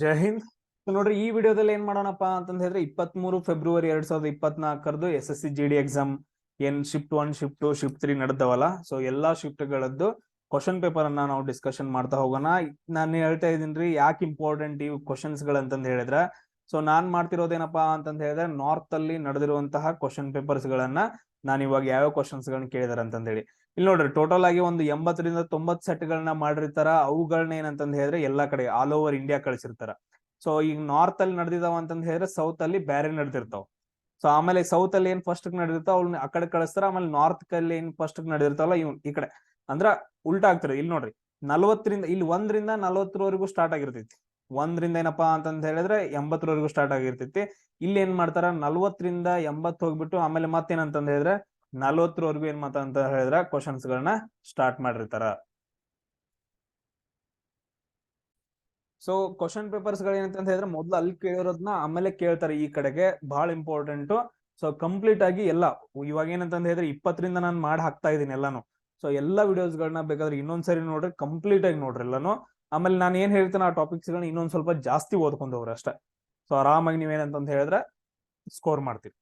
ಜೈ ಹಿಂದ್. ನೋಡ್ರಿ, ಈ ವಿಡಿಯೋದಲ್ಲಿ ಏನ್ ಮಾಡೋಣಪ್ಪ ಅಂತಂದ್ರೆ ಹೇಳಿದ್ರೆ ಇಪ್ಪತ್ತ್ ಮೂರು ಫೆಬ್ರವರಿ ಎರಡ್ ಸಾವಿರದ ಇಪ್ಪತ್ನಾಲ್ಕರದು S S C G D exam ಏನ್ shift one shift two shift three ನಡೆದವಲ್ಲ? So ಎಲ್ಲಾ ಶಿಫ್ಟ್ ಗಳದ್ದು ಕ್ವಶನ್ ಪೇಪರ್ ಅನ್ನ ನಾವು ಡಿಸ್ಕಷನ್ ಮಾಡ್ತಾ ಹೋಗೋಣ. ನಾನು ಹೇಳ್ತಾ ಇದೀನಿ ಯಾಕೆ ಇಂಪಾರ್ಟೆಂಟ್ ಇವು ಕ್ವಶನ್ಸ್ ಗಳಂತಂದ್ ಹೇಳಿದ್ರೆ ಸೊ ನಾನ್ ಮಾಡ್ತಿರೋದೇನಪ್ಪಾ ಅಂತಂದ ಹೇಳಿದ್ರೆ ನಾರ್ತ್ ಅಲ್ಲಿ ನಡೆದಿರುವಂತಹ ಕ್ವಶನ್ ಪೇಪರ್ಸ್ ಗಳನ್ನ ನಾನು ಇವಾಗ ಯಾವ ಕ್ವಶನ್ಸ್ ಗಳನ್ನ ಕೇಳಿದಾರೆ ಅಂತಂದ ಹೇಳಿ. ಇಲ್ಲಿ ನೋಡ್ರಿ ಟೋಟಲ್ ಆಗಿ ಒಂದು ಎಂಬತ್ತರಿಂದ ತೊಂಬತ್ ಸೆಟ್ ಗಳನ್ನ ಮಾಡಿರ್ತಾರ. ಅವುಗಳನ್ನ ಏನಂತಂದ್ ಹೇಳಿದ್ರೆ ಎಲ್ಲಾ ಕಡೆ ಆಲ್ ಓವರ್ ಇಂಡಿಯಾ ಕಳಿಸಿರ್ತಾರ. ಸೊ ಈಗ ನಾರ್ತ್ ಅಲ್ಲಿ ನಡೆದಿದಾವ ಅಂತಂದ್ ಹೇಳಿದ್ರೆ ಸೌತ್ ಅಲ್ಲಿ ಬ್ಯಾರೆ ನಡೆದಿರ್ತಾವ. ಸೊ ಆಮೇಲೆ ಸೌತ್ ಅಲ್ಲಿ ಏನ್ ಫಸ್ಟ್ ನಡೆದಿರ್ತಾವ ಅವ್ನ ಆ ಕಡೆ ಕಳಿಸ್ತಾರ. ಆಮೇಲೆ ನಾರ್ತ್ ಅಲ್ಲಿ ಏನ್ ಫಸ್ಟ್ ನಡೆದಿರ್ತಾವಲ್ಲ, ಇವ್ ಈ ಕಡೆ. ಅಂದ್ರ ಉಲ್ಟಾ ಆಗ್ತಾರೆ ಇಲ್ಲಿ ನೋಡ್ರಿ, ನಲ್ವತ್ತರಿಂದ, ಇಲ್ಲಿ ಒಂದರಿಂದ ನಲ್ವತ್ತರವರೆಗೂ ಸ್ಟಾರ್ಟ್ ಆಗಿರ್ತೈತಿ. ಒಂದ್ರಿಂದ ಏನಪ್ಪಾ ಅಂತಂದ್ ಹೇಳಿದ್ರೆ ಎಂಬತ್ತರವರೆಗೂ ಸ್ಟಾರ್ಟ್ ಆಗಿರ್ತೈತಿ. ಇಲ್ಲಿ ಏನ್ ಮಾಡ್ತಾರ, ನಲ್ವತ್ತರಿಂದ ಎಂಬತ್ ಹೋಗ್ಬಿಟ್ಟು ಆಮೇಲೆ ಮತ್ತೇನಂತಂದ್ ಹೇಳಿದ್ರೆ ನಲ್ವತ್ತರವರೆಗೂ ಏನ್ ಮಾತ ಅಂತ ಹೇಳಿದ್ರ ಕ್ವಶನ್ಸ್ ಗಳನ್ನ ಸ್ಟಾರ್ಟ್ ಮಾಡಿರ್ತಾರ ಸೊ ಕ್ವಶನ್ ಪೇಪರ್ಸ್ಗಳು ಏನಂತ ಹೇಳಿದ್ರೆ ಮೊದಲು ಅಲ್ಲಿ ಕೇಳಿರೋದನ್ನ ಆಮೇಲೆ ಕೇಳ್ತಾರೆ ಈ ಕಡೆಗೆ. ಬಹಳ ಇಂಪಾರ್ಟೆಂಟ್ ಸೊ ಕಂಪ್ಲೀಟ್ ಆಗಿ ಎಲ್ಲ, ಇವಾಗ ಏನಂತ ಹೇಳಿದ್ರೆ ಇಪ್ಪತ್ತರಿಂದ ನಾನು ಮಾಡಿ ಹಾಕ್ತಾ ಇದ್ದೀನಿ ಎಲ್ಲಾನು. ಸೊ ಎಲ್ಲಾ ವಿಡಿಯೋಸ್ ಗಳನ್ನ ಬೇಕಾದ್ರೆ ಇನ್ನೊಂದ್ಸರಿ ನೋಡ್ರಿ ಕಂಪ್ಲೀಟ್ ಆಗಿ ನೋಡ್ರಿ ಎಲ್ಲಾನು. ಆಮೇಲೆ ನಾನು ಏನ್ ಹೇಳ್ತೇನೆ ಆ ಟಾಪಿಕ್ಸ್ ಗಳನ್ನ ಇನ್ನೊಂದ್ ಸ್ವಲ್ಪ ಜಾಸ್ತಿ ಓದ್ಕೊಂಡು ಹೋಗ್ರಿ ಅಷ್ಟೇ. ಸೊ ಆರಾಮಾಗಿ ನೀವೇನಂತ ಹೇಳಿದ್ರೆ ಸ್ಕೋರ್ ಮಾಡ್ತೀವಿ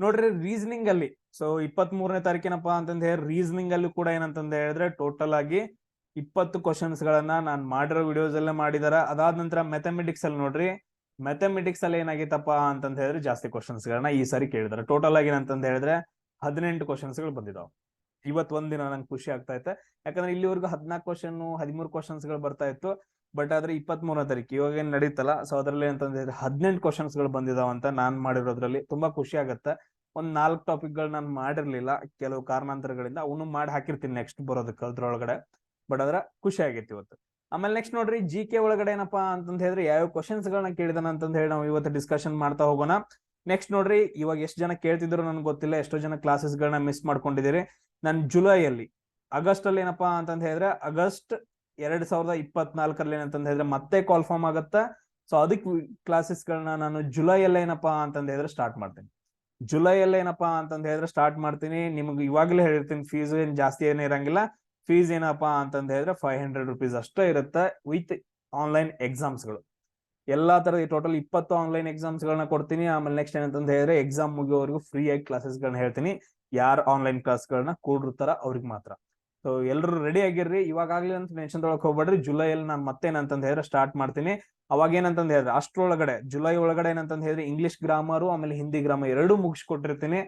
ನೋಡ್ರಿ ರೀಸನಿಂಗ್ ಅಲ್ಲಿ ಸೊ ಇಪ್ಪತ್ತ್ ಮೂರನೇ ತಾರೀಕಿನಪ್ಪ ಹೇಳಿ ರೀಸನಿಂಗ್ ಅಲ್ಲಿ ಕೂಡ ಏನಂತಂದ ಹೇಳಿದ್ರೆ ಟೋಟಲ್ ಆಗಿ ಇಪ್ಪತ್ತು ಕ್ವಶನ್ಸ್ ಗಳನ್ನ ನಾನು ಮಾಡಿರೋ ವಿಡಿಯೋಸ್ ಎಲ್ಲ ಮಾಡಿದಾರ. ಅದಾದ ನಂತರ ಮೆಥಮೆಟಿಕ್ಸ್ ಅಲ್ಲಿ ನೋಡ್ರಿ ಮೆಥಮೆಟಿಕ್ಸ್ ಅಲ್ಲಿ ಏನಾಗಿತ್ತಪ್ಪ ಅಂತಂದ ಹೇಳಿದ್ರೆ ಜಾಸ್ತಿ ಕ್ವಶನ್ಸ್ ಗಳನ್ನ ಈ ಸಾರಿ ಕೇಳಿದಾರೆ. ಟೋಟಲ್ ಆಗಿ ಏನಂತಂದ ಹೇಳಿದ್ರೆ ಹದಿನೆಂಟು ಕ್ವಶನ್ಸ್ಗಳು ಬಂದಿದಾವ್. ಇವತ್ ಒಂದಿನ ನಂಗೆ ಖುಷಿ ಆಗ್ತಾ ಇತ್ತು. ಯಾಕಂದ್ರೆ ಇಲ್ಲಿವರೆಗೂ ಹದಿನಾಲ್ಕು ಕ್ವಶನ್ ಹದಿಮೂರು ಕ್ವಶನ್ಸ್ಗಳು ಬರ್ತಾ ಇತ್ತು. ಬಟ್ ಆದ್ರೆ ಇಪ್ಪತ್ತ್ ಮೂರನೇ ತಾರೀಕು, ಇವಾಗ ಏನ್ ನಡೀತಲ್ಲ ಸೊ ಅದ್ರಲ್ಲಿ ಹೇಳಿದ್ರೆ ಹದಿನೆಂಟು ಕ್ವಶನ್ಸ್ಗಳು ಬಂದಿದಾವ ಅಂತ ನಾನ್ ಮಾಡಿರೋದ್ರಲ್ಲಿ ತುಂಬಾ ಖುಷಿ ಆಗತ್ತೆ. ಒಂದ್ ನಾಲ್ಕು ಟಾಪಿಕ್ಗಳು ನಾನು ಮಾಡಿರ್ಲಿಲ್ಲ, ಕೆಲವು ಕಾರಣಾಂತರಗಳಿಂದ ಅವನು ಮಾಡಿ ಹಾಕಿರ್ತೀನಿ ನೆಕ್ಸ್ಟ್ ಬರೋದಕ್ಕೆ ಅದ್ರೊಳಗಡೆ. ಬಟ್ ಅದ್ರ ಖುಷಿ ಆಗೈತಿ ಇವತ್ತು. ಆಮೇಲೆ ನೆಕ್ಸ್ಟ್ ನೋಡ್ರಿ ಜಿ ಕೆ ಒಳಗಡೆ ಏನಪ್ಪಾ ಅಂತಂದ್ ಹೇಳಿದ್ರೆ ಯಾವ ಕ್ವಶನ್ಸ್ ಗಳನ್ನ ಕೇಳಿದಾನ ಅಂತಂದ ಹೇಳಿ ನಾವು ಇವತ್ತು ಡಿಸ್ಕಷನ್ ಮಾಡ್ತಾ ಹೋಗೋಣ. ನೆಕ್ಸ್ಟ್ ನೋಡ್ರಿ, ಇವಾಗ ಎಷ್ಟು ಜನ ಕೇಳ್ತಿದ್ರು ನನ್ಗೆ ಗೊತ್ತಿಲ್ಲ, ಎಷ್ಟೋ ಜನ ಕ್ಲಾಸಸ್ ಗಳನ್ನ ಮಿಸ್ ಮಾಡ್ಕೊಂಡಿದ್ದೀರಿ. ನಾನು ಜುಲೈಯಲ್ಲಿ ಆಗಸ್ಟ್ ಅಲ್ಲಿ ಏನಪ್ಪಾ ಅಂತಂದ ಹೇಳಿದ್ರೆ, ಆಗಸ್ಟ್ ಎರಡ್ ಸಾವಿರದ ಇಪ್ಪತ್ನಾಲ್ಕರಲ್ಲಿ ಏನಂತಂದ ಹೇಳಿದ್ರೆ ಮತ್ತೆ ಕಾಲ್ ಫಾರ್ಮ್ ಆಗತ್ತ. ಸೊ ಅದಕ್ಕೆ ಕ್ಲಾಸಸ್ ಗಳನ್ನ ನಾನು ಜುಲೈಯಲ್ಲಿ ಏನಪ್ಪಾ ಅಂತಂದ ಹೇಳಿದ್ರೆ ಸ್ಟಾರ್ಟ್ ಮಾಡ್ತೀನಿ. ಜುಲೈಯಲ್ಲಿ ಏನಪ್ಪಾ ಅಂತಂದ ಹೇಳಿದ್ರೆ ಸ್ಟಾರ್ಟ್ ಮಾಡ್ತೀನಿ. ನಿಮ್ಗೆ ಇವಾಗಲೇ ಹೇಳಿರ್ತೀನಿ ಫೀಸ್ ಏನ್ ಜಾಸ್ತಿ ಏನೇ ಇರಂಗಿಲ್ಲ. ಫೀಸ್ ಏನಪ್ಪಾ ಅಂತಂದ ಹೇಳಿದ್ರೆ ಫೈವ್ ಹಂಡ್ರೆಡ್ ರುಪೀಸ್ ಅಷ್ಟೇ ಇರುತ್ತೆ ವಿತ್ ಆನ್ಲೈನ್ ಎಕ್ಸಾಮ್ಸ್ಗಳು. ಎಲ್ಲಾ ತರದ ಟೋಟಲ್ ಇಪ್ಪತ್ತು ಆನ್ಲೈನ್ ಎಕ್ಸಾಮ್ಸ್ ಗಳನ್ನ ಕೊಡ್ತೀನಿ. ಆಮೇಲೆ ನೆಕ್ಸ್ಟ್ ಏನಂತಂದ ಹೇಳಿದ್ರೆ ಎಕ್ಸಾಮ್ ಮುಗಿಯೋವರೆಗೂ ಫ್ರೀ ಆಗಿ ಕ್ಲಾಸಸ್ ಗಳನ್ನ ಹೇಳ್ತೀನಿ. ಯಾರು ಆನ್ಲೈನ್ ಕ್ಲಾಸ್ ಗಳನ್ನ ಕೂಡಿರ್ತಾರ ಅವ್ರಿಗೆ ಮಾತ್ರ. ಸೊ ಎಲ್ಲರೂ ರೆಡಿ ಆಗಿರ್ರಿ. ಇವಾಗಲೇ ಅಂತ ಟೆನ್ಷನ್ ತೊಳಕ್ ಹೋಗ್ಬೇಡ್ರಿ. ಜುಲೈಯಲ್ಲಿ ನಾನು ಮತ್ತೇನಂತಂದ ಹೇಳಿದ್ರೆ ಸ್ಟಾರ್ಟ್ ಮಾಡ್ತೀನಿ. ಅವಾಗ ಏನಂತಂದ್ ಹೇಳಿದ್ರೆ, ಅಷ್ಟ್ರೊಳಗಡೆ ಜುಲೈ ಒಳಗಡೆ ಏನಂತಂದ್ ಹೇಳಿದ್ರೆ ಇಂಗ್ಲಿಷ್ ಗ್ರಾಮರು ಆಮೇಲೆ ಹಿಂದಿ ಗ್ರಾಮರ್ ಎರಡೂ ಮುಗಿಸ್ಕೊಟ್ಟಿರ್ತೀನಿ.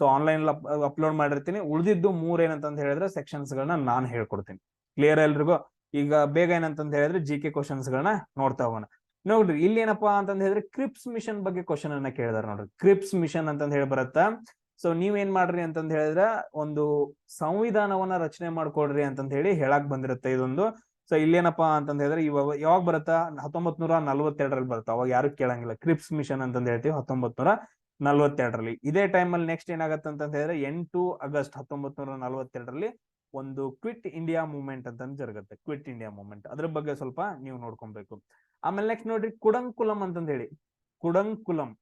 ಸೊ ಆನ್ಲೈನ್ ಅಪ್ಲೋಡ್ ಮಾಡಿರ್ತೀನಿ. ಉಳಿದಿದ್ದು ಮೂರ್ ಏನಂತಂದ್ ಹೇಳಿದ್ರೆ ಸೆಕ್ಷನ್ಸ್ ಗಳನ್ನ ನಾನು ಹೇಳ್ಕೊಡ್ತೀನಿ. ಕ್ಲಿಯರ್ ಎಲ್ರಿಗೂ? ಈಗ ಬೇಗ ಏನಂತಂದ್ ಹೇಳಿದ್ರೆ ಜಿ ಕೆ ಕ್ವಶನ್ಸ್ ಗಳನ್ನ ನೋಡ್ತಾ ಹೋಗೋಣ. ನೋಡ್ರಿ, ಇಲ್ಲಿ ಏನಪ್ಪಾ ಅಂತಂದ್ ಹೇಳಿದ್ರೆ ಕ್ರಿಪ್ಸ್ ಮಿಷನ್ ಬಗ್ಗೆ ಕ್ವಶನ್ ಅನ್ನ ಕೇಳಿದಾರೆ ನೋಡ್ರಿ. ಕ್ರಿಪ್ಸ್ ಮಿಷನ್ ಅಂತ ಹೇಳಿ ಬರುತ್ತಾ? ಸೊ ನೀವೇನ್ ಮಾಡ್ರಿ ಅಂತಂದ ಹೇಳಿದ್ರೆ ಒಂದು ಸಂವಿಧಾನವನ್ನ ರಚನೆ ಮಾಡ್ಕೊಡ್ರಿ ಅಂತಂದ ಹೇಳಿ ಹೇಳಕ್ ಬಂದಿರುತ್ತೆ ಇದೊಂದು. ಸೊ ಇಲ್ಲೇನಪ್ಪಾ ಅಂತಂದ ಹೇಳಿದ್ರೆ ಇವಾಗ ಯಾವಾಗ ಬರುತ್ತಾ? ಹತ್ತೊಂಬತ್ ನೂರ ನಲ್ವತ್ತೆರಡರಲ್ಲಿ ಬರುತ್ತಾ? ಅವಾಗ ಯಾರು ಕೇಳಂಗಿಲ್ಲ. ಕ್ರಿಪ್ಸ್ ಮಿಷನ್ ಅಂತಂದ ಹೇಳ್ತೀವಿ ಹತ್ತೊಂಬತ್ ನೂರ ನಲ್ವತ್ತೆರಡರಲ್ಲಿ. ಇದೇ ಟೈಮಲ್ಲಿ ನೆಕ್ಸ್ಟ್ ಏನಾಗತ್ತೆ ಅಂತ ಹೇಳಿದ್ರೆ ಎಂಟು ಆಗಸ್ಟ್ ಹತ್ತೊಂಬತ್ ನೂರ ನಲ್ವತ್ತೆರಡರಲ್ಲಿ ಒಂದು ಕ್ವಿಟ್ ಇಂಡಿಯಾ ಮೂವ್ಮೆಂಟ್ ಅಂತ ಜರುಗುತ್ತೆ. ಕ್ವಿಟ್ ಇಂಡಿಯಾ ಮೂವ್ಮೆಂಟ್ ಅದ್ರ ಬಗ್ಗೆ ಸ್ವಲ್ಪ ನೀವು ನೋಡ್ಕೊಬೇಕು. ಆಮೇಲೆ ನೆಕ್ಸ್ಟ್ ನೋಡ್ರಿ ಕುಡಂಕುಲಂ ಅಂತಂದ ಹೇಳಿ. ಕುಡಂಕುಲಂ.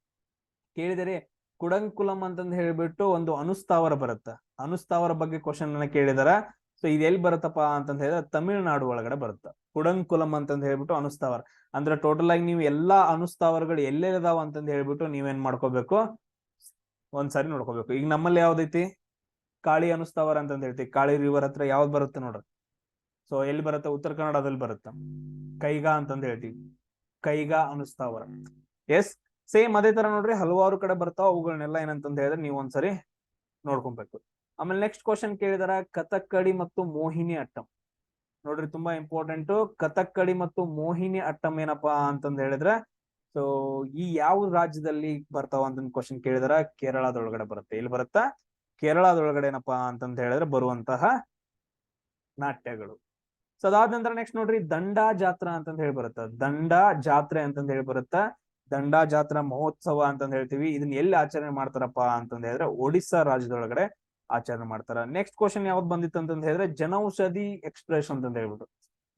ಕೇಳಿದರೆ? ಕುಡಂಕುಲಂ ಅಂತಂದ್ ಹೇಳ್ಬಿಟ್ಟು ಒಂದು ಅನುಸ್ಥಾವರ ಬರುತ್ತೆ. ಅನುಸ್ಥಾವರ ಬಗ್ಗೆ ಕ್ವಶನ್ ಅನ್ನ ಕೇಳಿದಾರ. ಸೊ ಇದು ಎಲ್ಲಿ ಬರುತ್ತಪ್ಪ ಅಂತಂದ್ ಹೇಳಿದ್ರೆ ತಮಿಳುನಾಡು ಒಳಗಡೆ ಬರುತ್ತೆ. ಕುಡಂಕುಲಂ ಅಂತಂದ್ ಹೇಳ್ಬಿಟ್ಟು ಅನುಸ್ಥಾವರ. ಅಂದ್ರೆ ಟೋಟಲ್ ಆಗಿ ನೀವು ಎಲ್ಲಾ ಅನುಸ್ಥಾವರಗಳು ಎಲ್ಲೆಲ್ಲಿದಾವ ಅಂತಂದ್ ಹೇಳ್ಬಿಟ್ಟು ನೀವೇನ್ ಮಾಡ್ಕೋಬೇಕು? ಒಂದ್ಸರಿ ನೋಡ್ಕೋಬೇಕು. ಈಗ ನಮ್ಮಲ್ಲಿ ಯಾವ್ದೈತಿ? ಕಾಳಿ ಅನುಸ್ಥಾವರ ಅಂತಂದ್ ಹೇಳ್ತೀವಿ. ಕಾಳಿ ರಿವರ್ ಹತ್ರ ಯಾವ್ದು ಬರುತ್ತೆ ನೋಡ್ರಿ? ಸೊ ಎಲ್ಲಿ ಬರುತ್ತೆ? ಉತ್ತರ ಕನ್ನಡದಲ್ಲಿ ಬರುತ್ತೆ. ಕೈಗಾ ಅಂತಂದ್ ಹೇಳ್ತೀವಿ. ಕೈಗಾ ಅನುಸ್ಥಾವರ. ಎಸ್ ಸೇಮ್ ಅದೇ ತರ ನೋಡ್ರಿ ಹಲವಾರು ಕಡೆ ಬರ್ತಾವ ಅವುಗಳನ್ನೆಲ್ಲ ಏನಂತಂದ ಹೇಳಿದ್ರೆ ನೀವು ಒಂದ್ಸರಿ ನೋಡ್ಕೊಬೇಕು. ಆಮೇಲೆ ನೆಕ್ಸ್ಟ್ ಕ್ವಶನ್ ಕೇಳಿದಾರ, ಕಥಕ್ಕಡಿ ಮತ್ತು ಮೋಹಿನಿ ಅಟ್ಟಂ. ನೋಡ್ರಿ ತುಂಬಾ ಇಂಪಾರ್ಟೆಂಟ್ ಕಥಕ್ಕಡಿ ಮತ್ತು ಮೋಹಿನಿ ಅಟ್ಟಂ ಏನಪ್ಪಾ ಅಂತಂದ ಹೇಳಿದ್ರೆ ಸೊ ಈ ಯಾವ ರಾಜ್ಯದಲ್ಲಿ ಬರ್ತಾವ ಅಂತ ಕ್ವಶನ್ ಕೇಳಿದಾರ, ಕೇರಳದೊಳಗಡೆ ಬರುತ್ತೆ. ಇಲ್ಲಿ ಬರುತ್ತಾ? ಕೇರಳದೊಳಗಡೆ ಏನಪ್ಪಾ ಅಂತಂದ ಹೇಳಿದ್ರೆ ಬರುವಂತಹ ನಾಟ್ಯಗಳು. ಸೊ ಅದಾದ ನಂತರ ನೆಕ್ಸ್ಟ್ ನೋಡ್ರಿ ದಂಡಾ ಜಾತ್ರಾ ಅಂತಂದ ಹೇಳಿ ಬರುತ್ತ? ದಂಡಾ ಜಾತ್ರೆ ಅಂತಂದ ಹೇಳಿ ಬರುತ್ತಾ? ದಂಡಾ ಜಾತ್ರಾ ಮಹೋತ್ಸವ ಅಂತಂದ್ ಹೇಳ್ತೀವಿ. ಇದನ್ನ ಎಲ್ಲಿ ಆಚರಣೆ ಮಾಡ್ತಾರಪ್ಪ ಅಂತಂದ್ ಹೇಳಿದ್ರೆ ಒಡಿಸ್ಸಾ ರಾಜ್ಯದೊಳಗಡೆ ಆಚರಣೆ ಮಾಡ್ತಾರ. ನೆಕ್ಸ್ಟ್ ಕ್ವಶನ್ ಯಾವ್ದು ಬಂದಿತ್ತು ಅಂತಂದ್ ಹೇಳಿದ್ರೆ ಜನೌಷಧಿ ಎಕ್ಸ್ಪ್ರೆಸ್ ಅಂತಂದ್ ಹೇಳ್ಬಿಟ್ಟು.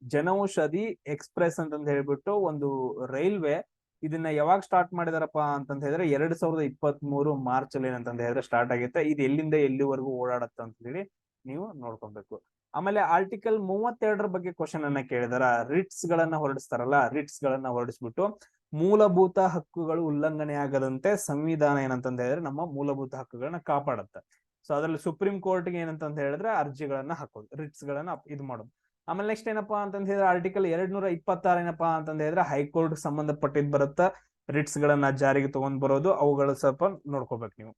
ಜನೌಷಧಿ ಎಕ್ಸ್ಪ್ರೆಸ್ ಅಂತಂದ್ ಹೇಳ್ಬಿಟ್ಟು ಒಂದು ರೈಲ್ವೆ ಇದನ್ನ ಯಾವಾಗ ಸ್ಟಾರ್ಟ್ ಮಾಡಿದಾರಪ್ಪ ಅಂತಂದ ಹೇಳಿದ್ರೆ ಎರಡ್ ಸಾವಿರದ ಇಪ್ಪತ್ತ್ ಮೂರು ಮಾರ್ಚ್ ಅಲ್ಲಿ ಏನಂತಂದ ಹೇಳಿದ್ರೆ ಸ್ಟಾರ್ಟ್ ಆಗುತ್ತೆ. ಇದು ಎಲ್ಲಿಂದ ಎಲ್ಲಿವರೆಗೂ ಓಡಾಡತ್ತ ಅಂತ ಹೇಳಿ ನೀವು ನೋಡ್ಕೊಬೇಕು. ಆಮೇಲೆ ಆರ್ಟಿಕಲ್ ಮೂವತ್ತೆರಡರ ಬಗ್ಗೆ ಕ್ವಶನ್ ಅನ್ನ ಕೇಳಿದಾರ. ರಿಟ್ಸ್ ಗಳನ್ನ ಹೊರಡಿಸ್ತಾರಲ್ಲ ರಿಟ್ಸ್ ಗಳನ್ನ ಹೊರಡಿಸ್ಬಿಟ್ಟು ಮೂಲಭೂತ ಹಕ್ಕುಗಳು ಉಲ್ಲಂಘನೆ ಆಗದಂತೆ ಸಂವಿಧಾನ ಏನಂತಂದ ಹೇಳಿದ್ರೆ ನಮ್ಮ ಮೂಲಭೂತ ಹಕ್ಕುಗಳನ್ನ ಕಾಪಾಡುತ್ತೆ. ಸೊ ಅದ್ರಲ್ಲಿ ಸುಪ್ರೀಂ ಕೋರ್ಟ್ಗೆ ಏನಂತಂದ ಹೇಳಿದ್ರೆ ಅರ್ಜಿಗಳನ್ನ ಹಾಕೋದು ರಿಟ್ಸ್ ಗಳನ್ನ ಇದು ಮಾಡೋದು. ಆಮೇಲೆ ನೆಕ್ಸ್ಟ್ ಏನಪ್ಪಾ ಅಂತಂದ ಹೇಳಿದ್ರೆ ಆರ್ಟಿಕಲ್ ಎರಡ್ ನೂರ ಇಪ್ಪತ್ತಾರು ಏನಪ್ಪಾ ಅಂತಂದ ಹೇಳಿದ್ರೆ ಹೈಕೋರ್ಟ್ ಸಂಬಂಧಪಟ್ಟಿದ್ ಬರುತ್ತ ರಿಟ್ಸ್ ಗಳನ್ನ ಜಾರಿಗೆ ತಗೊಂಡ್ ಬರೋದು, ಅವುಗಳ ಸ್ವಲ್ಪ ನೋಡ್ಕೋಬೇಕು ನೀವು.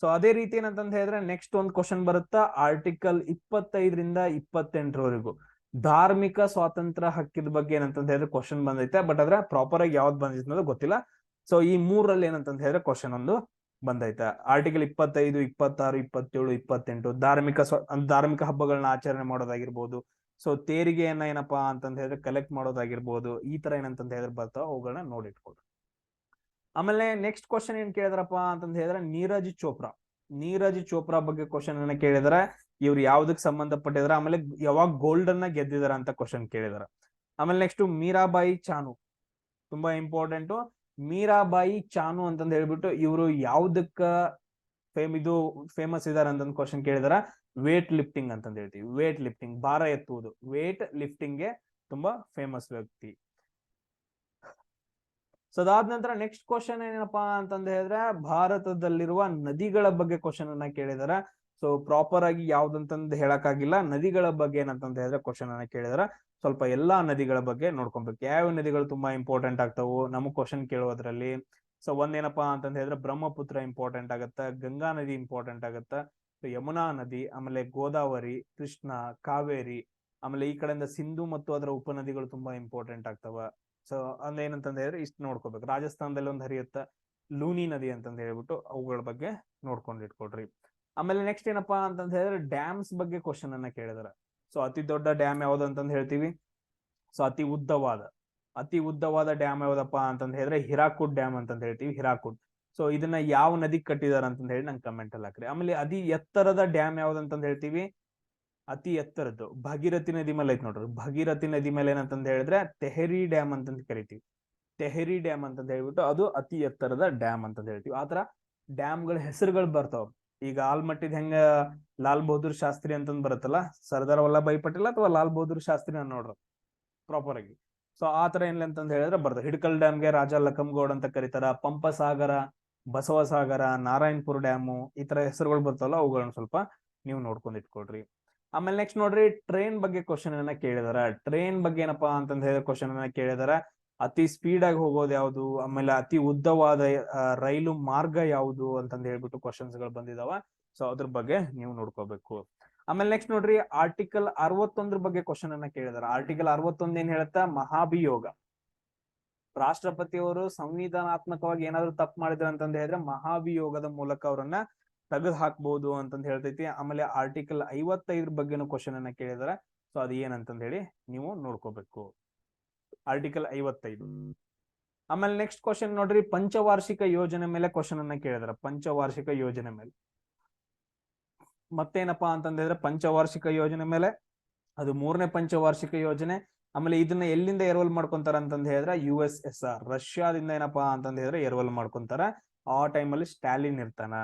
ಸೊ ಅದೇ ರೀತಿ ಏನಂತಂದ ಹೇಳಿದ್ರೆ ನೆಕ್ಸ್ಟ್ ಒಂದು ಕ್ವಶನ್ ಬರುತ್ತಾ ಆರ್ಟಿಕಲ್ ಇಪ್ಪತ್ತೈದರಿಂದ ಇಪ್ಪತ್ತೆಂಟರವರೆಗೂ. ಧಾರ್ಮಿಕ ಸ್ವಾತಂತ್ರ್ಯ ಹಕ್ಕಿದ ಬಗ್ಗೆ ಏನಂತ ಹೇಳಿದ್ರೆ ಕ್ವಶನ್ ಬಂದೈತೆ ಬಟ್ ಅದ್ರ ಪ್ರಾಪರ್ ಆಗಿ ಯಾವ್ದು ಬಂದಿತ್ತು ಅನ್ನೋದು ಗೊತ್ತಿಲ್ಲ. ಸೊ ಈ ಮೂರಲ್ಲಿ ಏನಂತಂದ ಹೇಳಿದ್ರೆ ಕ್ವಶನ್ ಒಂದು ಬಂದೈತೆ. ಆರ್ಟಿಕಲ್ ಇಪ್ಪತ್ತೈದು, ಇಪ್ಪತ್ತಾರು, ಇಪ್ಪತ್ತೇಳು, ಇಪ್ಪತ್ತೆಂಟು ಧಾರ್ಮಿಕ ಧಾರ್ಮಿಕ ಹಬ್ಬಗಳನ್ನ ಆಚರಣೆ ಮಾಡೋದಾಗಿರ್ಬೋದು. ಸೊ ತೆರಿಗೆಯನ್ನ ಏನಪ್ಪಾ ಅಂತಂದ ಹೇಳಿದ್ರೆ ಕಲೆಕ್ಟ್ ಮಾಡೋದಾಗಿರ್ಬೋದು. ಈ ತರ ಏನಂತಂದ ಹೇಳಿದ್ರೆ ಬರ್ತಾವ ಅವುಗಳನ್ನ ನೋಡಿಟ್ಕೊಳ್ರಿ. ಆಮೇಲೆ ನೆಕ್ಸ್ಟ್ ಕ್ವಶನ್ ಏನ್ ಕೇಳಿದ್ರಪ್ಪ ಅಂತಂದ ಹೇಳಿದ್ರೆ ನೀರಜ್ ಚೋಪ್ರಾ. ನೀರಜ್ ಚೋಪ್ರಾ ಬಗ್ಗೆ ಕ್ವಶನ್ ಏನ ಕೇಳಿದಾರೆ ಇವ್ರು ಯಾವ್ದಕ್ ಸಂಬಂಧಪಟ್ಟಿದಾರ ಆಮೇಲೆ ಯಾವಾಗ ಗೋಲ್ಡ್ ಅನ್ನ ಗೆದ್ದಿದಾರ ಅಂತ ಕ್ವಶನ್ ಕೇಳಿದಾರ. ಆಮೇಲೆ ನೆಕ್ಸ್ಟ್ ಮೀರಾಬಾಯಿ ಚಾನು. ತುಂಬಾ ಇಂಪಾರ್ಟೆಂಟ್ ಮೀರಾಬಾಯಿ ಚಾನು ಅಂತಂದ್ ಹೇಳ್ಬಿಟ್ಟು ಇವರು ಯಾವ್ದಕ್ಕ ಫೇಮ್ ಇದು ಫೇಮಸ್ ಇದಾರ ಅಂತ ಕ್ವಶನ್ ಕೇಳಿದಾರ. ವೇಟ್ ಲಿಫ್ಟಿಂಗ್ ಅಂತಂದ್ ಹೇಳ್ತೀವಿ. ವೇಟ್ ಲಿಫ್ಟಿಂಗ್ ಭಾರ ಎತ್ತುವುದು. ವೇಟ್ ಲಿಫ್ಟಿಂಗ್ಗೆ ತುಂಬಾ ಫೇಮಸ್ ವ್ಯಕ್ತಿ. ಸೊ ಅದಾದ ನಂತರ ನೆಕ್ಸ್ಟ್ ಕ್ವಶನ್ ಏನಪ್ಪಾ ಅಂತಂದ ಹೇಳಿದ್ರೆ, ಭಾರತದಲ್ಲಿರುವ ನದಿಗಳ ಬಗ್ಗೆ ಕ್ವಶನ್ ಅನ್ನ ಕೇಳಿದಾರೆ. ಸೊ ಪ್ರಾಪರ್ ಆಗಿ ಯಾವ್ದಂತಂದ್ ಹೇಳಕ್ಕಾಗಿಲ್ಲ. ನದಿಗಳ ಬಗ್ಗೆ ಏನಂತಂದ ಹೇಳಿದ್ರೆ ಕ್ವಶನ್ ಅನ್ನ ಕೇಳಿದಾರ. ಸ್ವಲ್ಪ ಎಲ್ಲಾ ನದಿಗಳ ಬಗ್ಗೆ ನೋಡ್ಕೊಬೇಕು. ಯಾವ ನದಿಗಳು ತುಂಬಾ ಇಂಪಾರ್ಟೆಂಟ್ ಆಗ್ತಾವು? ನಮಗ್ ಕ್ವಶನ್ ಕೇಳೋದ್ರಲ್ಲಿ ಸೊ ಒಂದೇನಪ್ಪಾ ಅಂತಂದ ಹೇಳಿದ್ರೆ, ಬ್ರಹ್ಮಪುತ್ರ ಇಂಪಾರ್ಟೆಂಟ್ ಆಗತ್ತ, ಗಂಗಾ ನದಿ ಇಂಪಾರ್ಟೆಂಟ್ ಆಗತ್ತ, ಯಮುನಾ ನದಿ, ಆಮೇಲೆ ಗೋದಾವರಿ, ಕೃಷ್ಣ, ಕಾವೇರಿ ಆಮೇಲೆ ಈ ಕಡೆಯಿಂದ ಸಿಂಧು ಮತ್ತು ಅದರ ಉಪನದಿಗಳು ತುಂಬಾ ಇಂಪಾರ್ಟೆಂಟ್ ಆಗ್ತಾವ. ಸೊ ಅಂದ್ರೆ ಏನಂತಂದ ಹೇಳಿದ್ರೆ ಇಷ್ಟು ನೋಡ್ಕೋಬೇಕು. ರಾಜಸ್ಥಾನದಲ್ಲಿ ಒಂದು ಹರಿಯುತ್ತ ಲೂನಿ ನದಿ ಅಂತಂದ ಹೇಳ್ಬಿಟ್ಟು ಅವುಗಳ ಬಗ್ಗೆ ನೋಡ್ಕೊಂಡು ಇಟ್ಕೊಡ್ರಿ ಆಮೇಲೆ ನೆಕ್ಸ್ಟ್ ಏನಪ್ಪಾ ಅಂತಂದ ಹೇಳಿದ್ರೆ ಡ್ಯಾಮ್ಸ್ ಬಗ್ಗೆ ಕ್ವಶನ್ ಅನ್ನ ಕೇಳಿದಾರೆ. ಸೊ ಅತಿ ದೊಡ್ಡ ಡ್ಯಾಮ್ ಯಾವ್ದು ಅಂತಂದ್ ಹೇಳ್ತೀವಿ? ಸೊ ಅತಿ ಉದ್ದವಾದ ಅತಿ ಉದ್ದವಾದ ಡ್ಯಾಮ್ ಯಾವ್ದಪ್ಪ ಅಂತಂದ್ ಹೇಳಿದ್ರೆ ಹಿರಾಕುಡ್ ಡ್ಯಾಮ್ ಅಂತಂದ್ ಹೇಳ್ತೀವಿ, ಹಿರಾಕುಡ್. ಸೊ ಇದನ್ನ ಯಾವ ನದಿ ಕಟ್ಟಿದಾರ ಅಂತಂದ್ ಹೇಳಿ ನಂಗೆ ಕಮೆಂಟ್ ಅಲ್ಲಿ ಹಾಕ್ರಿ. ಆಮೇಲೆ ಅತಿ ಎತ್ತರದ ಡ್ಯಾಮ್ ಯಾವ್ದಂತಂದ್ ಹೇಳ್ತೀವಿ? ಅತಿ ಎತ್ತರದ್ದು. ಭಗೀರಥಿ ನದಿ ಮೇಲೆ ಐತ್ ನೋಡ್ರಿ. ಭಗೀರಥಿ ನದಿ ಮೇಲೆ ಏನಂತಂದ್ ಹೇಳಿದ್ರೆ ತೆಹರಿ ಡ್ಯಾಮ್ ಅಂತಂದ್ ಕರಿತೀವಿ. ತೆಹರಿ ಡ್ಯಾಮ್ ಅಂತ ಹೇಳ್ಬಿಟ್ಟು ಅದು ಅತಿ ಎತ್ತರದ ಡ್ಯಾಮ್ ಅಂತ ಹೇಳ್ತೀವಿ. ಆತರ ಡ್ಯಾಮ್ಗಳ ಹೆಸರುಗಳು ಬರ್ತಾವ. ಈಗ ಆಲ್ಮಟ್ಟಿದ್ ಹೆಂಗ ಲಾಲ್ ಬಹದ್ದೂರ್ ಶಾಸ್ತ್ರಿ ಅಂತಂದ್ ಬರುತ್ತಲ್ಲ, ಸರ್ದಾರ್ ವಲ್ಲಭಾಯಿ ಪಟೇಲ್ ಅಥವಾ ಲಾಲ್ ಬಹದ್ದೂರ್ ಶಾಸ್ತ್ರಿ ನೋಡ್ರಿ ಪ್ರಾಪರ್ ಆಗಿ. ಸೊ ಆತರ ತರ ಏನಿಲ್ಲ ಅಂತಂದ್ ಹೇಳಿದ್ರೆ ಬರ್ತದೆ ಹಿಡ್ಕಲ್ ಡ್ಯಾಮ್ಗೆ ರಾಜಾ ಲಕ್ಕಂಗೌಡ್ ಅಂತ ಕರೀತಾರ. ಪಂಪಸಾಗರ, ಬಸವಸಾಗರ, ನಾರಾಯಣಪುರ ಡ್ಯಾಮು ಈ ತರ ಹೆಸರುಗಳು ಬರ್ತಾವಲ್ಲ ಅವುಗಳನ್ನ ಸ್ವಲ್ಪ ನೀವು ನೋಡ್ಕೊಂಡ್ ಇಟ್ಕೊಳ್ರಿ. ಆಮೇಲೆ ನೆಕ್ಸ್ಟ್ ನೋಡ್ರಿ ಟ್ರೈನ್ ಬಗ್ಗೆ ಕ್ವಶನ್ ಅನ್ನ ಕೇಳಿದಾರ. ಟ್ರೈನ್ ಬಗ್ಗೆ ಏನಪ್ಪಾ ಅಂತಂದ ಹೇಳಿದ ಕ್ವಶನ್ ಅನ್ನ ಕೇಳಿದಾರ. ಅತಿ ಸ್ಪೀಡ್ ಆಗಿ ಹೋಗೋದು ಯಾವುದು? ಆಮೇಲೆ ಅತಿ ಉದ್ದವಾದ ರೈಲು ಮಾರ್ಗ ಯಾವುದು ಅಂತಂದ ಹೇಳ್ಬಿಟ್ಟು ಕ್ವಶನ್ಸ್ಗಳು ಬಂದಿದಾವ. ಸೊ ಅದ್ರ ಬಗ್ಗೆ ನೀವು ನೋಡ್ಕೋಬೇಕು. ಆಮೇಲೆ ನೆಕ್ಸ್ಟ್ ನೋಡ್ರಿ ಆರ್ಟಿಕಲ್ ಅರವತ್ತೊಂದ್ರ ಬಗ್ಗೆ ಕ್ವಶನ್ ಅನ್ನ ಕೇಳಿದಾರ. ಆರ್ಟಿಕಲ್ ಅರವತ್ತೊಂದ್ ಏನ್ ಹೇಳುತ್ತಾ? ಮಹಾಭಿಯೋಗ. ರಾಷ್ಟ್ರಪತಿ ಅವರು ಸಂವಿಧಾನಾತ್ಮಕವಾಗಿ ಏನಾದ್ರು ತಪ್ಪು ಮಾಡಿದ್ರ ಅಂತಂದ ಹೇಳಿದ್ರೆ ಮಹಾಭಿಯೋಗದ ಮೂಲಕ ಅವರನ್ನ ತೆಗೆದು ಹಾಕ್ಬಹುದು ಅಂತಂದು ಹೇಳ್ತೈತಿ. ಆಮೇಲೆ ಆರ್ಟಿಕಲ್ ಐವತ್ತೈದ್ರ ಬಗ್ಗೆನೂ ಕ್ವಶನ್ ಅನ್ನ ಕೇಳಿದಾರೆ. ಸೊ ಅದು ಏನಂತಂದ ಹೇಳಿ ನೀವು ನೋಡ್ಕೋಬೇಕು. ಆರ್ಟಿಕಲ್ ಐವತ್ತೈದು. ಆಮೇಲೆ ನೆಕ್ಸ್ಟ್ ಕ್ವಶನ್ ನೋಡ್ರಿ. ಪಂಚವಾರ್ಷಿಕ ಯೋಜನೆ ಮೇಲೆ ಕ್ವಶನ್ ಅನ್ನ ಕೇಳಿದಾರ. ಪಂಚವಾರ್ಷಿಕ ಯೋಜನೆ ಮೇಲೆ. ಮತ್ತೇನಪ್ಪಾ ಅಂತಂದ್ರೆ ಪಂಚವಾರ್ಷಿಕ ಯೋಜನೆ ಮೇಲೆ ಅದು ಮೂರನೇ ಪಂಚವಾರ್ಷಿಕ ಯೋಜನೆ. ಆಮೇಲೆ ಇದನ್ನ ಎಲ್ಲಿಂದ ಎರವಲ್ ಮಾಡ್ಕೊಂತಾರ ಅಂತಂದ ಹೇಳಿದ್ರೆ ಯು ಎಸ್ ಎಸ್ ಆರ್ ರಷ್ಯಾದಿಂದ ಏನಪ್ಪಾ ಅಂತಂದ್ ಹೇಳಿದ್ರೆ ಎರವಲ್ ಮಾಡ್ಕೊಂತಾರ. ಆ ಟೈಮಲ್ಲಿ ಸ್ಟಾಲಿನ್ ಇರ್ತಾನ.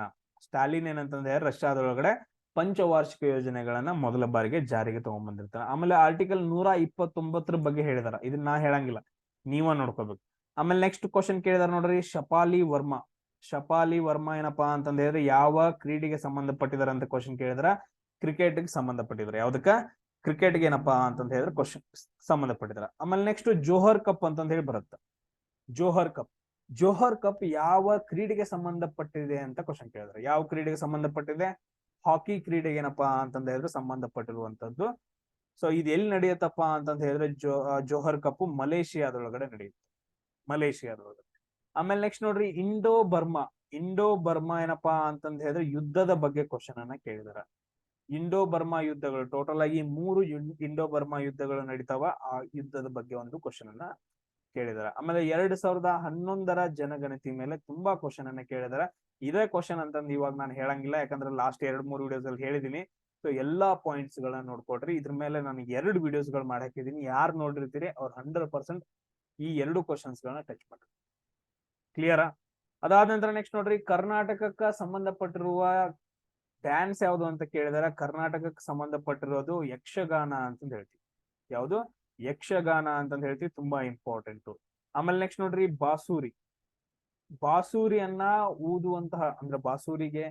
ಸ್ಟಾಲಿನ್ ಏನಂತಂದ್ರೆ ರಷ್ಯಾದೊಳಗಡೆ ಪಂಚವಾರ್ಷಿಕ ಯೋಜನೆಗಳನ್ನ ಮೊದಲ ಬಾರಿಗೆ ಜಾರಿಗೆ ತಗೊಂಡ್ಬಂದಿರ್ತಾರೆ ಆಮೇಲೆ ಆರ್ಟಿಕಲ್ ನೂರ ಇಪ್ಪತ್ತೊಂಬತ್ತರ ಬಗ್ಗೆ ಹೇಳಿದಾರ. ಇದನ್ನ ನಾ ಹೇಳಂಗಿಲ್ಲ. ನೀವ ನೋಡ್ಕೋಬೇಕು. ಆಮೇಲೆ ನೆಕ್ಸ್ಟ್ ಕ್ವಶನ್ ಕೇಳಿದಾರ ನೋಡ್ರಿ, ಶಪಾಲಿ ವರ್ಮಾ. ಶಪಾಲಿ ವರ್ಮಾ ಏನಪ್ಪಾ ಅಂತಂದ ಹೇಳಿದ್ರೆ ಯಾವ ಕ್ರೀಡೆಗೆ ಸಂಬಂಧಪಟ್ಟಿದಾರ ಅಂತ ಕ್ವಶನ್ ಕೇಳಿದ್ರ. ಕ್ರಿಕೆಟ್ಗೆ ಸಂಬಂಧಪಟ್ಟಿದಾರೆ ಯಾವ್ದಕ್ಕ? ಕ್ರಿಕೆಟ್ಗೆ ಏನಪ್ಪಾ ಅಂತಂದ ಹೇಳಿದ್ರೆ ಕ್ವಶನ್ ಸಂಬಂಧಪಟ್ಟಿದಾರ ಆಮೇಲೆ ನೆಕ್ಸ್ಟ್ ಜೋಹರ್ ಕಪ್ ಅಂತಂದ ಹೇಳಿ ಬರುತ್ತೆ. ಜೋಹರ್ ಕಪ್. ಜೋಹರ್ ಕಪ್ ಯಾವ ಕ್ರೀಡೆಗೆ ಸಂಬಂಧಪಟ್ಟಿದೆ ಅಂತ ಕ್ವಶನ್ ಕೇಳಿದ್ರೆ. ಯಾವ ಕ್ರೀಡೆಗೆ ಸಂಬಂಧಪಟ್ಟಿದೆ? ಹಾಕಿ ಕ್ರೀಡೆಗೆ ಏನಪ್ಪಾ ಅಂತಂದ ಹೇಳಿದ್ರೆ ಸಂಬಂಧಪಟ್ಟಿರುವಂತದ್ದು. ಸೊ ಇದು ಎಲ್ಲಿ ನಡೆಯುತ್ತಪ್ಪ ಅಂತಂದ ಹೇಳಿದ್ರೆ ಜೋ ಜೋಹರ್ ಕಪ್ ಮಲೇಷಿಯಾದೊಳಗಡೆ ನಡೆಯುತ್ತೆ. ಮಲೇಷಿಯಾದೊಳಗಡೆ. ಆಮೇಲೆ ನೆಕ್ಸ್ಟ್ ನೋಡ್ರಿ, ಇಂಡೋ ಬರ್ಮಾ. ಇಂಡೋ ಬರ್ಮಾ ಏನಪ್ಪಾ ಅಂತಂದ ಹೇಳಿದ್ರೆ ಯುದ್ಧದ ಬಗ್ಗೆ ಕ್ವಶನ್ ಅನ್ನ ಕೇಳಿದಾರ. ಇಂಡೋ ಬರ್ಮಾ ಯುದ್ಧಗಳು ಟೋಟಲ್ ಆಗಿ ಮೂರು ಇಂಡೋ ಬರ್ಮಾ ಯುದ್ಧಗಳು ನಡೀತಾವ. ಆ ಯುದ್ಧದ ಬಗ್ಗೆ ಒಂದು ಕ್ವಶನ್ ಅನ್ನ ಕೇಳಿದಾರ. ಆಮೇಲೆ ಎರಡ್ ಸಾವಿರದ ಹನ್ನೊಂದರ ಜನಗಣತಿ ಮೇಲೆ ತುಂಬಾ ಕ್ವಶನ್ ಅನ್ನ ಕೇಳಿದಾರ. ಇದೇ ಕ್ವಶನ್ ಅಂತಂದ್ ಇವಾಗ ನಾನು ಹೇಳಂಗಿಲ್ಲ, ಯಾಕಂದ್ರೆ ಲಾಸ್ಟ್ ಎರಡ್ ಮೂರು ವಿಡಿಯೋಸ್ ಅಲ್ಲಿ ಹೇಳಿದೀನಿ. ಸೊ ಎಲ್ಲಾ ಪಾಯಿಂಟ್ಸ್ ಗಳನ್ನ ನೋಡ್ಕೊಡ್ರಿ. ಇದ್ರ ಮೇಲೆ ನಾನು ಎರಡು ವಿಡಿಯೋಸ್ಗಳು ಮಾಡಿ ಹಾಕಿದೀನಿ ಯಾರು ನೋಡಿರ್ತೀರಿ ಅವ್ರ ಹಂಡ್ರೆಡ್ ಪರ್ಸೆಂಟ್ ಈ ಎರಡು ಕ್ವಶನ್ಸ್ ಗಳನ್ನ ಟಚ್ ಮಾಡ್ರಿ. ಕ್ಲಿಯರಾ ಅದಾದ ನಂತರ ನೆಕ್ಸ್ಟ್ ನೋಡ್ರಿ. ಕರ್ನಾಟಕಕ್ಕ ಸಂಬಂಧಪಟ್ಟಿರುವ ಡ್ಯಾನ್ಸ್ ಯಾವ್ದು ಅಂತ ಕೇಳಿದಾರೆ. ಕರ್ನಾಟಕಕ್ಕೆ ಸಂಬಂಧಪಟ್ಟಿರೋದು ಯಕ್ಷಗಾನ ಅಂತ ಹೇಳ್ತೀವಿ. ಯಾವ್ದು? ಯಕ್ಷಗಾನ ಅಂತ ಹೇಳ್ತೀವಿ ತುಂಬಾ ಇಂಪಾರ್ಟೆಂಟ್ ಆಮೇಲೆ ನೆಕ್ಸ್ಟ್ ನೋಡ್ರಿ ಬಾಸೂರಿ. ಬಾಸೂರಿಯನ್ನ ಊದುವಂತಹ ಅಂದ್ರೆ ಬಾಸೂರಿಗೆ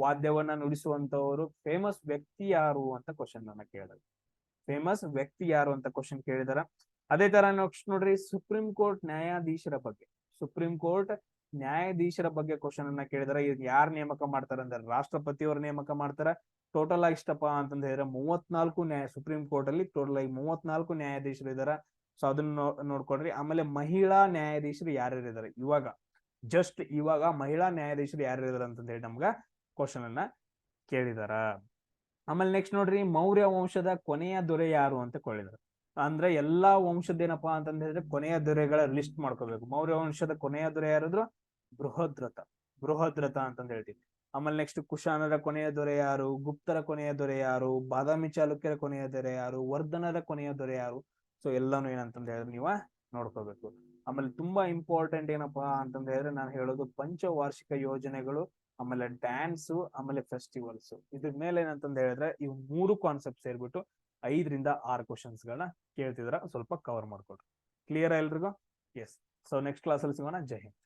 ವಾದ್ಯವನ್ನ ನುಡಿಸುವಂತವರು ಫೇಮಸ್ ವ್ಯಕ್ತಿ ಯಾರು ಅಂತ ಕ್ವಶನ್ ನನ್ನ ಕೇಳಿದ್ರು. ಫೇಮಸ್ ವ್ಯಕ್ತಿ ಯಾರು ಅಂತ ಕ್ವಶನ್ ಕೇಳಿದಾರ. ಅದೇ ತರ ನೆಕ್ಸ್ಟ್ ನೋಡ್ರಿ ಸುಪ್ರೀಂ ಕೋರ್ಟ್ ನ್ಯಾಯಾಧೀಶರ ಬಗ್ಗೆ. ಸುಪ್ರೀಂ ಕೋರ್ಟ್ ನ್ಯಾಯಾಧೀಶರ ಬಗ್ಗೆ ಕ್ವಶನ್ ಅನ್ನ ಕೇಳಿದಾರ. ಯಾರು ನೇಮಕ ಮಾಡ್ತಾರ ಅಂದ್ರೆ ರಾಷ್ಟ್ರಪತಿಯವರು ನೇಮಕ ಮಾಡ್ತಾರ. ಟೋಟಲ್ ಆಗಿ ಇಷ್ಟಪ್ಪ ಅಂತಂದ ಹೇಳಿದ್ರೆ ಮೂವತ್ನಾಲ್ಕು ನ್ಯಾಯ ಸುಪ್ರೀಂ ಕೋರ್ಟ್ ಅಲ್ಲಿ ಟೋಟಲ್ ಆಗಿ ಮೂವತ್ನಾಲ್ಕು ನ್ಯಾಯಾಧೀಶರು ಇದಾರ. ಸೊ ಅದನ್ನ ನೋಡ್ಕೊಡ್ರಿ. ಆಮೇಲೆ ಮಹಿಳಾ ನ್ಯಾಯಾಧೀಶರು ಯಾರ್ಯಾರು ಇದಾರೆ? ಇವಾಗ ಜಸ್ಟ್ ಇವಾಗ ಮಹಿಳಾ ನ್ಯಾಯಾಧೀಶರು ಯಾರ್ಯಾರು ಇದಾರೆ ಅಂತಂದ ಹೇಳಿ ನಮ್ಗ ಕ್ವಶನ್ ಅನ್ನ ಕೇಳಿದಾರ. ಆಮೇಲೆ ನೆಕ್ಸ್ಟ್ ನೋಡ್ರಿ, ಮೌರ್ಯ ವಂಶದ ಕೊನೆಯ ದೊರೆ ಯಾರು ಅಂತ ಕೇಳಿದಾರೆ. ಅಂದ್ರೆ ಎಲ್ಲಾ ವಂಶದ್ದೇನಪ್ಪಾ ಅಂತಂದ ಹೇಳಿದ್ರೆ ಕೊನೆಯ ದೊರೆಗಳ ಲಿಸ್ಟ್ ಮಾಡ್ಕೋಬೇಕು. ಮೌರ್ಯ ವಂಶದ ಕೊನೆಯ ದೊರೆ ಯಾರಿದ್ರು? ಬೃಹದ್ರಥ. ಬೃಹದ್ರಥ ಅಂತಂದ ಹೇಳ್ತೀವಿ. ಆಮೇಲೆ ನೆಕ್ಸ್ಟ್ ಕುಶಾನರ ಕೊನೆಯ ದೊರೆ ಯಾರು? ಗುಪ್ತರ ಕೊನೆಯ ದೊರೆ ಯಾರು? ಬಾದಾಮಿ ಚಾಲುಕ್ಯರ ಕೊನೆಯ ದೊರೆ ಯಾರು? ವರ್ಧನರ ಕೊನೆಯ ದೊರೆ ಯಾರು? ಸೊ ಎಲ್ಲಾನು ಏನಂತಂದ್ರೆ ಹೇಳಿದ್ರೆ ನೀವ ನೋಡ್ಕೋಬೇಕು. ಆಮೇಲೆ ತುಂಬಾ ಇಂಪಾರ್ಟೆಂಟ್ ಏನಪ್ಪಾ ಅಂತಂದ್ರೆ ಹೇಳಿದ್ರೆ ನಾನು ಹೇಳೋದು ಪಂಚವಾರ್ಷಿಕ ಯೋಜನೆಗಳು, ಆಮೇಲೆ ಡ್ಯಾನ್ಸ್ ಆಮೇಲೆ ಫೆಸ್ಟಿವಲ್ಸ್ ಇದ್ರ ಮೇಲೆ ಏನಂತ ಹೇಳಿದ್ರೆ ಇವು ಮೂರು ಕಾನ್ಸೆಪ್ಟ್ ಸೇರ್ಬಿಟ್ಟು ಐದರಿಂದ ಆರು ಕ್ವಶನ್ಸ್ ಗಳನ್ನ ಕೇಳ್ತಿದ್ರ, ಸ್ವಲ್ಪ ಕವರ್ ಮಾಡ್ಕೊಡ್ರಿ. ಕ್ಲಿಯರ್ ಎಲ್ರಿಗೂ? ಎಸ್ ಸೊ ನೆಕ್ಸ್ಟ್ ಕ್ಲಾಸಲ್ಲಿ ಸಿಗೋಣ. ಜೈ ಹಿಂದ್.